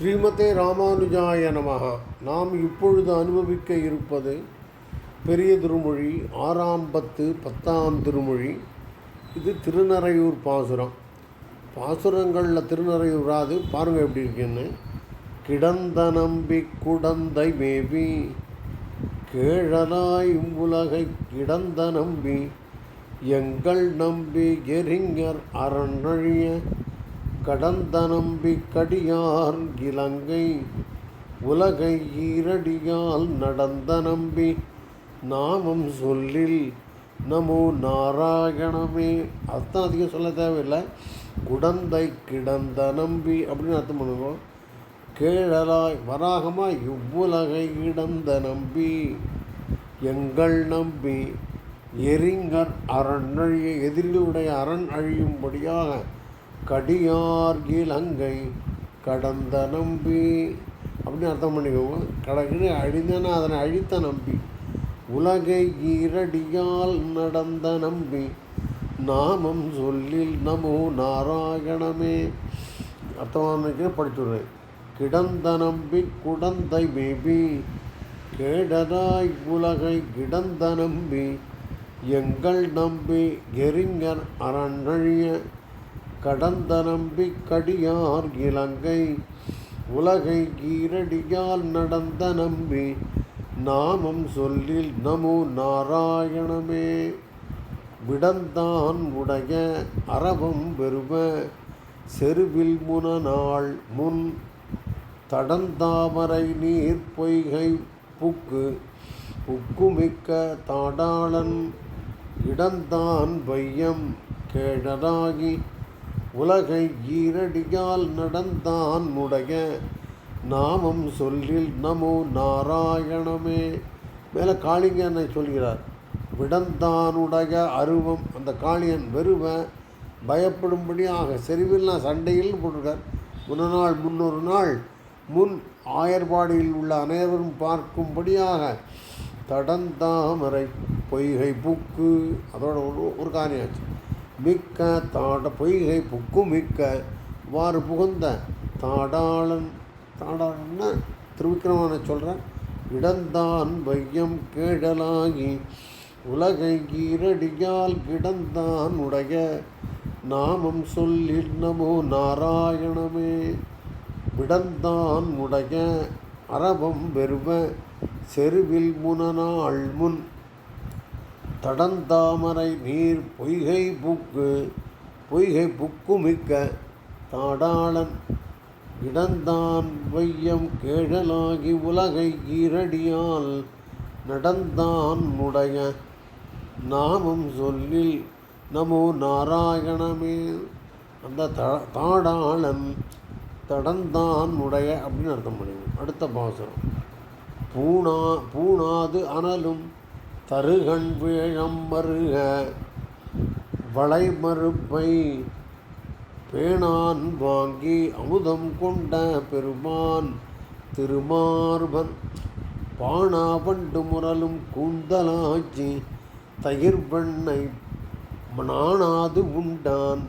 ஸ்ரீமதே ராமானுஜாய நமகா நாம் இப்பொழுது அனுபவிக்க இருப்பது பெரிய திருமொழி ஆறாம் பத்து பத்தாம் திருமொழி. இது திருநறையூர் பாசுரம். பாசுரங்களில் திருநறையூராது பாருங்கள் எப்படி இருக்குன்னு. கிடந்த நம்பி குடந்தை மேபி கேழலாய் உலகை கிடந்த நம்பி எங்கள் நம்பி எரிஞர் அரணழிய கடந்த நம்பி கடியார் இலங்கை உலகை ஈரடியால் நடந்த நம்பி நாமம் சொல்லில் நமோ நாராயணமே. அர்த்தம் அதிகம் சொல்ல தேவையில்லை. குடந்தை கிடந்த நம்பி அப்படின்னு அர்த்தம் பண்ணுவோம் கேழலாய் வராகமாய் இவ்வுலகை இடந்த நம்பி எங்கள் நம்பி எரிங்கர் அரண் அழிய எதிரிலுடைய அரண் அழியும்படியாக கடியார் இலங்கை கடந்த நம்பி. அப்படின்னு அர்த்தம் பண்ணிக்கோங்க. கடற்கரை அழிந்தன அதனை அழித்த நம்பி. உலகை ஈரடியால் நடந்த நம்பி. நாமம் சொல்லில் நமோ நாராயணமே. அர்த்தமாக படிச்சுடுறேன் கிடந்த நம்பி குடந்தை மேபி. கேடதாய் உலகை கிடந்த நம்பி. எங்கள் நம்பி எரிஞர் அரண்ழிய கடந்த நம்பி கடியார் இலங்கை உலகை கீரடியால் நடந்த நம்பி நாமம் சொல்லில் நமோ நாராயணமே விடந்தான் உடைய அரவம் பெறுவ செருவில் முனநாள் முன் தடந்தாமரை நீர் பொய்கை புக்கு புக்குமிக்க தாடாளன் இடந்தான் பையம் கேழராகி உலகை ஈரடியால் நடந்தான் உடைய நாமம் சொல்லில் நமோ நாராயணமே. மேலே காளிங்கனை சொல்கிறார் விடந்தானுடைய அருவம். அந்த காளியன் வெறுவன் பயப்படும்படியாக செறிவில் நான் சண்டையில் போட்டிருக்கார். முன்னநாள் முன்னொரு நாள் முன் ஆயர்பாடியில் உள்ள அனைவரும் பார்க்கும்படியாக தடந்தாமரை பொய்கை புக்கு. அதோட ஒரு ஒரு காரியாச்சு மிக்க தாட பொய்கை புக்கு மிக்க வாறு புகுந்த தாடாளன் தாடாளன்னா திருவிக்கிரமான சொல்கிறேன் இடந்தான் வையம் கேடலாகி உலகை ஈரடியால் கிடந்தான் உடைய நாமம் சொல்லில் நமோ நாராயணமே. விடந்தான் உடைய அரபம் வெறுவ செருவில் முனநாள் முன் தடந்தாமரை நீர் பொய்கை புக்கு பொய்கை புக்குமிக்க தாடாளன் இடந்தான் வையம் கேழலாகி உலகை ஈரடியால் நடந்தான் உடைய நாமம் சொல்லில் நமோ நாராயணமே அந்த த தாடாளன் தடந்தான் உடைய அப்படின்னு அர்த்தம் பண்ணிக்கணும். அடுத்த பாசுரம். பூணா பூணாது அனலும் தருகண் வேழம் மருக வளைமறுப்பை பேணான் வாங்கி அமுதம் கொண்ட பெருமான் திருமார்பன் பாணா வண்டு முரலும் கூந்தலாச்சி தயிர் வெண்ணை நாணாது உண்டான்.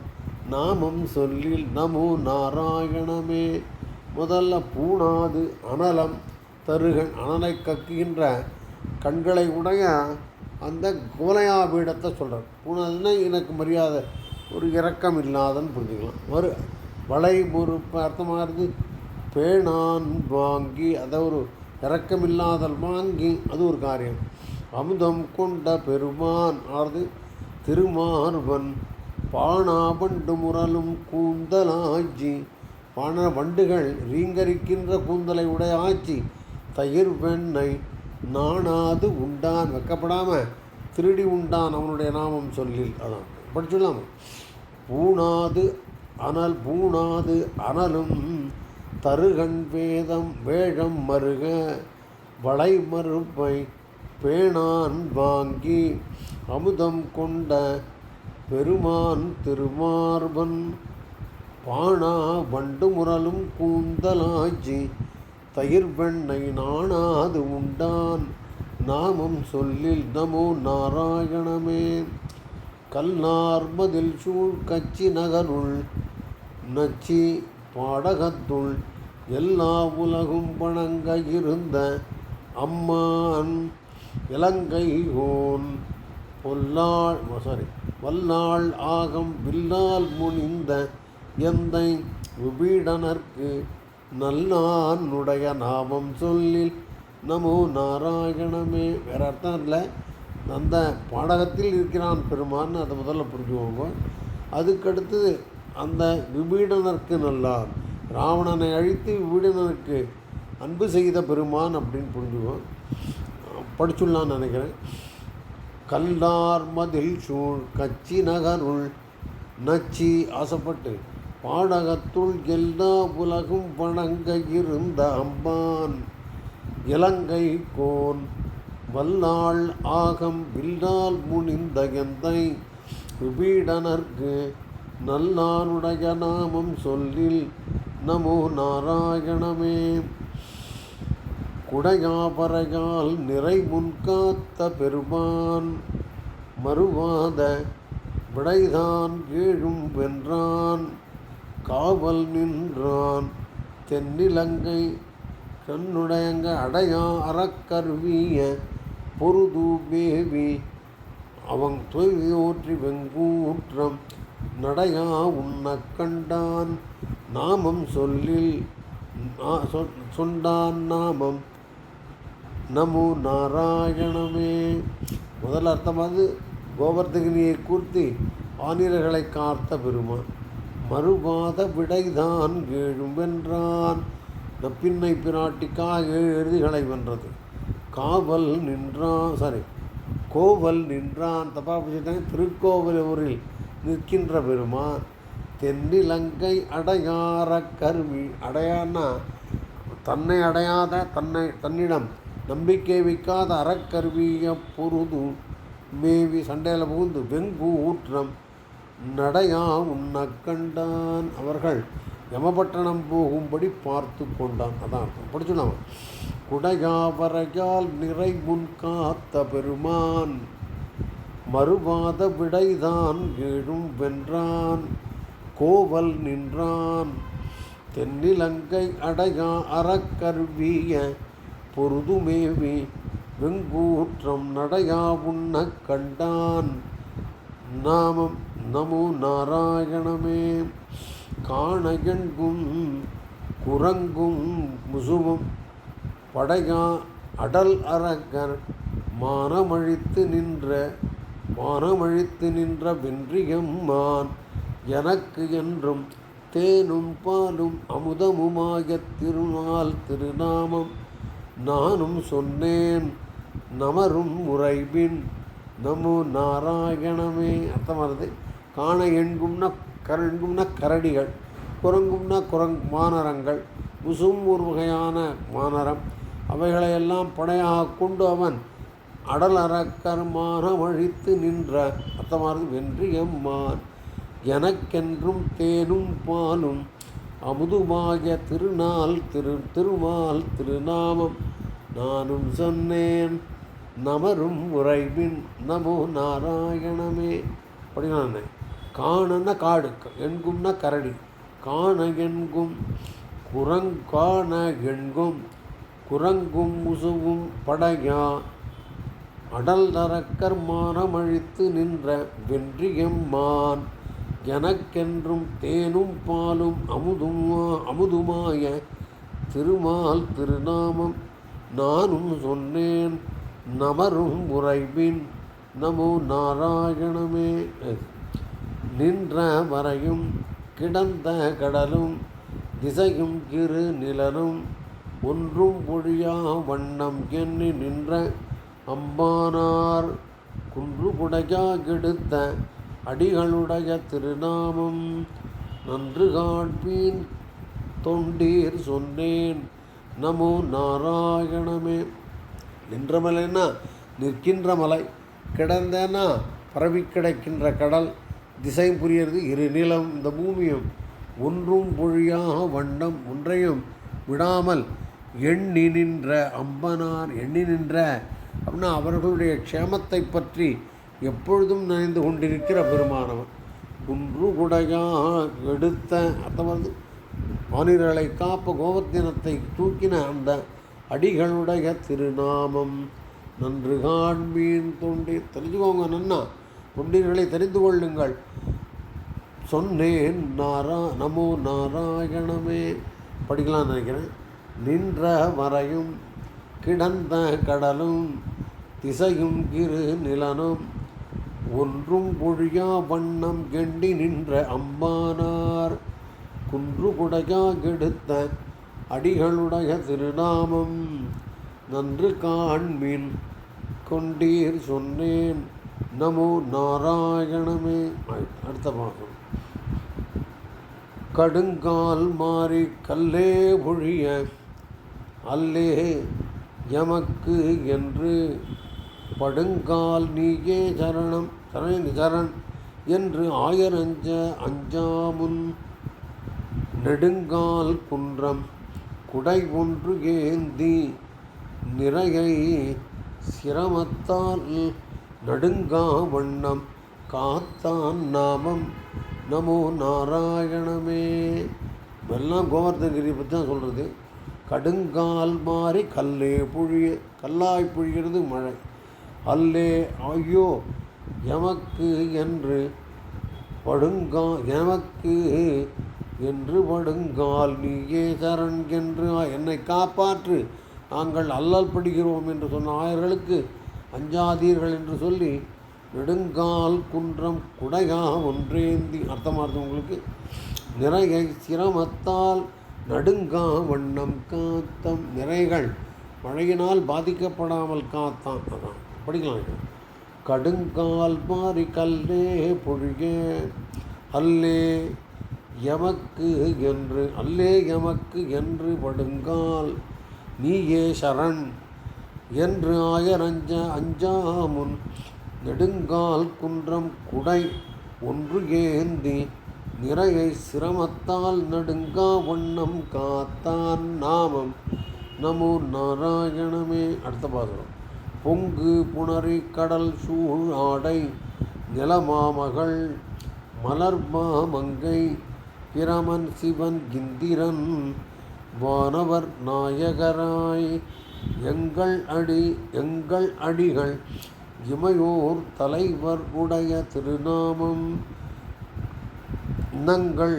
நாமம் சொல்லில் நமோ நாராயணமே. முதல்ல பூணாது அனலம் தருகன் அனலை கக்குகின்ற கண்களை உடைய அந்த குவலையா பீடத்தை சொல்கிறார் பூணாதுன்னா எனக்கு மரியாதை. ஒரு இரக்கம் இல்லாதன்னு புரிஞ்சுக்கலாம். ஒரு வளை பத்தமாக இருந்து பேணான் வாங்கி அதை ஒரு இரக்கமில்லாதல் வாங்கி அது ஒரு காரியம். அமுதம் கொண்ட பெருமான் ஆறுது திருமார்வன் பானா வண்டு முரலும் கூந்தலாச்சி பான வண்டுகள் ரீங்கரிக்கின்ற கூந்தலை உடைய ஆட்சி தயிர் வெண்ணெய் நாணாது உண்டான் வெக்கப்படாமல் திருடி உண்டான் அவனுடைய நாமம் சொல்லில். அதான். படிச்சுடலாமா பூணாது அனல் பூணாது அனலும் தருகண் வேதம் வேழம் மருக வளை மறுப்பை பேணான் வாங்கி அமுதம் கொண்ட பெருமான் திருமார்பன் பாணா வண்டு முரலும் கூந்தலாச்சி தயிர் வெண்ணை நாணாது உண்டான். நாமம் சொல்லில் நமோ நாராயணமே. கல்நார்மதில் சூழ் கச்சி நகருள் நச்சி பாடகத்துள் எல்லா உலகும் வணங்க இருந்த அம்மான் இலங்கை ஓன். பொல்லாள் சாரி வல்லாள் ஆகம் வில்லால் முனிந்த எந்தை விபீடனர்க்கு நல்லானுடைய நாமம் சொல்லில். நமோ நாராயணமே. வேறு அர்த்தம் இல்லை. அந்த பாடகத்தில் இருக்கிறான் பெருமான்னு அதை முதல்ல புரிஞ்சுக்கோங்க. அதுக்கடுத்து அந்த விபீடனருக்கு நல்லார். ராவணனை அழித்து விபீடனருக்கு அன்பு செய்த பெருமான் அப்படின்னு புரிஞ்சுக்கோம் படிச்சுடலான்னு நினைக்கிறேன். கல்லார் மதில் சூழ் கச்சி நகருள் நச்சி ஆசைப்பட்டு பாடகத்துள் எல்லா உலகும் வணங்க இருந்த அம்பான் இலங்கை கோன். வல்லாள் ஆகம் வில்லால் முனிந்த எந்தை விபீடனர்க்கு நல்லானுடைய நாமம் சொல்லில் நமோ நாராயணமே குடையாபரையால் நிறை முன்காத்த பெருமான் மறுவாத விடைதான் ஏழும் வென்றான். காவல் நின்றான். தென்னிலங்கை கண்ணுடையங்க அடையா அறக்கருவிய பொருது மேவி. அவன் தொய்வியோற்றி வெங்கூற்றம் நடையா உன்ன கண்டான். நாமம் சொல்லில் சொண்டான் நாமம். நமோ நாராயணமே. முதல் அர்த்தமாவது கோவர்தகினியை கூர்த்தி ஆனிரர்களை காத்த பெருமான். மறுபாத விடைதான் ஏழும் வென்றான். நப்பின்னை பிராட்டிக்காக ஏழு எருதிகளை வென்றது. காவல் நின்றான் சாரி கோவல் நின்றான். தப்பா பிடிச்சிட்டாங்க திருக்கோவிலூரில் நிற்கின்ற பெருமான். தென்னிலங்கை அடையார கருவி அடையான்னா தன்னை அடையாத தன்னை தன்னிடம் நம்பிக்கை வைக்காத அறக்கருவிய பொருது மேவி சண்டையில் புகுந்து வெங்கு ஊற்றம் நடையா உண்ணக் கண்டான். அவர்கள் யமபட்டணம் போகும்படி பார்த்து கொண்டான். அதான் அர்த்தம். படிச்சுடலாம் குடையாவரையால் நிறை முன் காத்த பெருமான் மறுவாத விடைதான் ஏழும் வென்றான் கோவல் நின்றான். தென்னிலங்கை அடையா அறக்கருவிய பொருதுமேவி வெங்கூற்றம் நடையா உண்ணக் கண்டான். நாமம் நமோ நாராயணமே. காணகன்கும் குரங்கும் முசுவும் படையா அடல் அரக்கர் மானமழித்து நின்ற மானமழித்து நின்ற வென்றியம்மான் எனக்கு என்றும் தேனும் பாலும் அமுதமுமாக திருநாள் திருநாமம். நானும் சொன்னேன் நமரும் உறைவின் நமோ நாராயணமே. அர்த்தம் வருது காண எண்கும்னா கரண்கும்னா கரடிகள் குரங்கும்னா குரங் மானரங்கள் முசும் ஒரு வகையான மானரம். அவைகளையெல்லாம் படையாக கொண்டு அவன் அடல் அரக்கர் வழித்து அழித்து நின்ற அர்த்தமானது வென்று எம்மான். எனக்கென்றும் தேனும் பாலும் அமுதுமாய திருநாள் திரு திருமால் திருநாமம். நானும் சொன்னேன் நமரும் உறைவின் நமோ நாராயணமே. அப்படின்னா காணன காடு எண்கும்னா கரடி காண எண்கும் குரங்கான எண்கும் குரங்கும் முசுவும் படையா. அடல் நரக்கர் மானமழித்து நின்ற வென்றியம்மான் எனக்கென்றும் தேனும் பாலும் அமுதுமா அமுதுமாய திருமால் திருநாமம். நானும் சொன்னேன் நமரும் உறைவின் நமோ நாராயணமே. நின்ற வரையும் கிடந்த கடலும் திசையும் இரு நிழலும் ஒன்றும் பொழியா வண்ணம் எண்ணி நின்ற அம்பானார் குன்று குடையா கெடுத்த அடிகளுடைய திருநாமம். நன்று காண்பீன் தொண்டீர் சொன்னேன் நமோ நாராயணமே. நின்ற மலைன்னா நிற்கின்ற மலை கிடந்தேன்னா பரவி கிடக்கின்ற கடல் திசை புரியறது இரு நிலம் இந்த பூமியும். ஒன்றும் பொழியாக வண்ணம் ஒன்றையும் விடாமல் எண்ணி நின்ற அம்பனார் எண்ணி நின்ற அப்படின்னா அவர்களுடைய க்ஷேமத்தை பற்றி எப்பொழுதும் நினைந்து கொண்டிருக்கிற பெருமானவன் குன்று குடையாக எடுத்த அத்தவன் வந்து வானிரலை காப்ப கோபத்தினத்தை தூக்கின அந்த அடிகளுடைய திருநாமம். நன்று காண்பீன் தொண்டி. தெரிஞ்சுக்கோங்க நன்னா. தொண்டீர்களை தெரிந்து கொள்ளுங்கள். சொன்னேன் நாரா நமோ நாராயணமே. படிக்கலாம்னு நினைக்கிறேன். நின்ற மறையும் கிடந்த கடலும் திசையும் கிரு நிலனும் ஒன்றும் பொழியா வண்ணம் கெண்டி நின்ற அம்பானார். குன்று குடையா கெடுத்த அடிகளுடைய திருநாமம் நன்று காண்மின் கொண்டீர் சொன்னேன். நமோ நாராயணமே. அடுத்த பாகம். கடுங்கால் மாறி கல்லே பொழிய அல்லே எமக்கு என்று படுங்கால் நீயே சரணம். சரண சரண் என்று ஆயரஞ்ச அஞ்சாமுன் நெடுங்கால் குன்றம் குடை ஒன்று ஏந்தி நிறையை சிரமத்தால் நடுங்கா வண்ணம் காத்தான் நாமம். நமோ நாராயணமே. எல்லாம் கோவர்தகிரி பற்றி தான் சொல்கிறது கடுங்கால் மாறி கல்லே புழிய கல்லாய் புழிகிறது மழை. அல்லே ஐயோ எமக்கு என்று படுங்கா எமக்கு என்று படுங்கால் நீயே சரண் என்று என்னை காப்பாற்று. நாங்கள் அல்லல் படுகிறோம் என்று சொன்ன ஆயர்களுக்கு அஞ்சாதீர்கள் என்று சொல்லி நெடுங்கால் குன்றம் குடையா ஒன்றேந்தி அர்த்தமார்த்தம் உங்களுக்கு. நிறைய சிரமத்தால் நடுங்கா வண்ணம் காத்தம் நிறைகள். மழையினால் பாதிக்கப்படாமல் காத்தான் அதான். படிக்கலாம் கடுங்கால் மாறி கல்லே பொழிய. அல்லே எமக்கு என்று அல்லே எமக்கு என்று படுங்கால் நீயே சரண் என்று ஆயரஞ்ச அஞ்சாமுன் நெடுங்கால் குன்றம் குடை ஒன்று ஏந்தி நிறையை சிரமத்தால் நடுங்கா வண்ணம் காத்தான் நாமம். நமோ நாராயணமே. அடுத்த பாசுரம். பொங்கு புணரி கடல் சூழ் ஆடை நிலமாமகள் மலர் மங்கை பிரமன் சிவன் இந்திரன் வானவர் நாயகராய். எங்கள் அடி எங்கள் அடிகள் இமையோர் தலைவர் உடைய திருநாமம். நங்கள்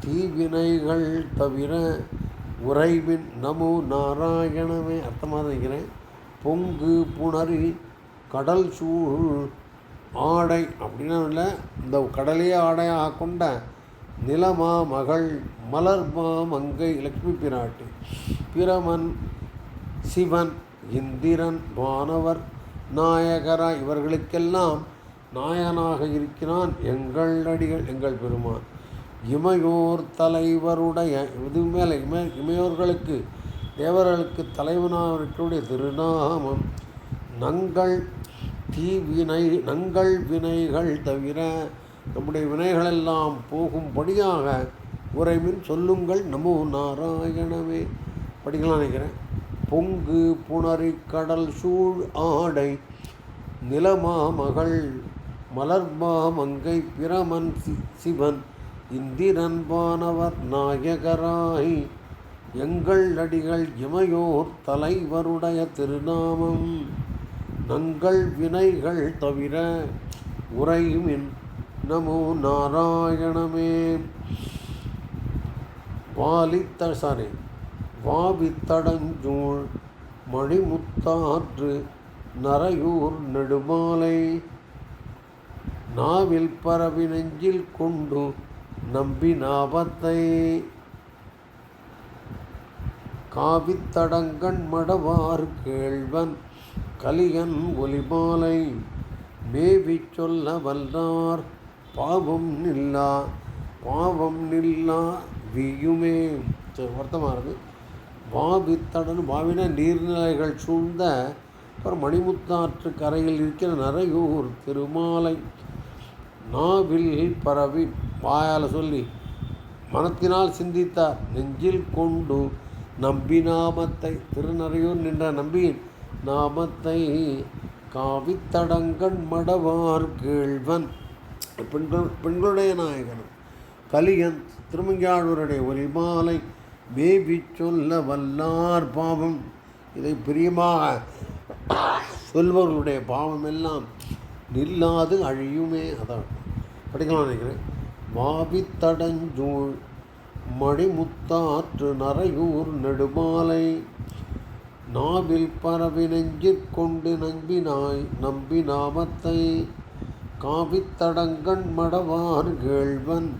தீவினைகள் தவிர உறைவின் நமோ நாராயணமே. அர்த்தமாக நினைக்கிறேன். பொங்கு புணரி கடல் சூழ் ஆடை அப்படின்னா இல்லை இந்த கடலையே ஆடையாக கொண்ட நிலமா மகள் மலர்மா மங்கை லக்ஷ்மி பிராட்டி. பிரமன் சிவன் இந்திரன் வானவர் நாயகரா இவர்களுக்கெல்லாம் நாயனாக இருக்கிறான் எங்கள் அடிகள் எங்கள் பெருமான். இமையோர் தலைவருடைய இது மேலே இம இமையோர்களுக்கு தேவர்களுக்கு தலைவனாருடைய திருநாமம் நங்கள் தீவினை நங்கள் வினைகள் தவிர நம்முடைய வினைகளெல்லாம் போகும்படியாக உறைமின் சொல்லுங்கள் நமோ நாராயணமே. படிக்கலாம் நினைக்கிறேன். பொங்கு புணரி கடல் சூழ் ஆடை நிலமா மகள் மலர்மா மங்கை பிரமன் சி- சிவன் இந்திரன் வானவர் நாயகராய் எங்கள் அடிகள் இமையோர் தலைவருடைய திருநாமம். நங்கள் வினைகள் தவிர உறையுமின் நமோ நாராயணமே வாலித்த சாரி வாவித்தடஞ்சூழ் மணிமுத்தாற்று நரையூர் நெடுமாலை நாவில் பரவி நெஞ்சில் கொண்டு நம்பி நாபத்தை காவித்தடங்கண் மடவார் கேள்வன் கலியன் ஒலிமாலை மேவி சொல்ல வல்லார் பாவம் நில்லா பாவம் நில்லா வியுமே. வருத்தமாக இருக்குது வாவித்தடன் பாவின நீர்நிலைகள் சூழ்ந்த ஒரு மணிமுத்தாற்று கரையில் இருக்கிற நரையூர் திருமாலை. நாவில் பரவி வாயால் சொல்லி மனத்தினால் சிந்தித்தார். நெஞ்சில் கொண்டு நம்பி நாமத்தை திருநறையூர் நின்ற நம்பியின் நாமத்தை காவித்தடங்கண் மடவார் கேள்வன். பெண்கள் பெண்களுடைய நாயகன் கலியன் திருமங்காளூருடைய ஒலிமாலை மேவி சொல்ல வல்லார் பாவம். இதை பிரியமாக சொல்பவர்களுடைய பாவம் எல்லாம் நில்லாது அழியுமே. அதான் படிக்கலாம் நினைக்கிறேன். மாவித்தடஞ்சூழ் மணிமுத்தாற்று நரையூர் நெடுமாலை நாவில் பரவி நெஞ்சிற்கொண்டு நம்பினாய் நம்பி நாமத்தை காவித்தடங்கண் மடவார் கேழ்வன்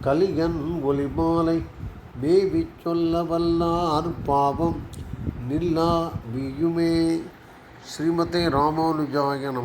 கலியன் ஒலிமாலை மேவி சொல்ல வல்லார் பாவம் நில்லா வியுமே. ஸ்ரீமதே ராமானுஜாய நம.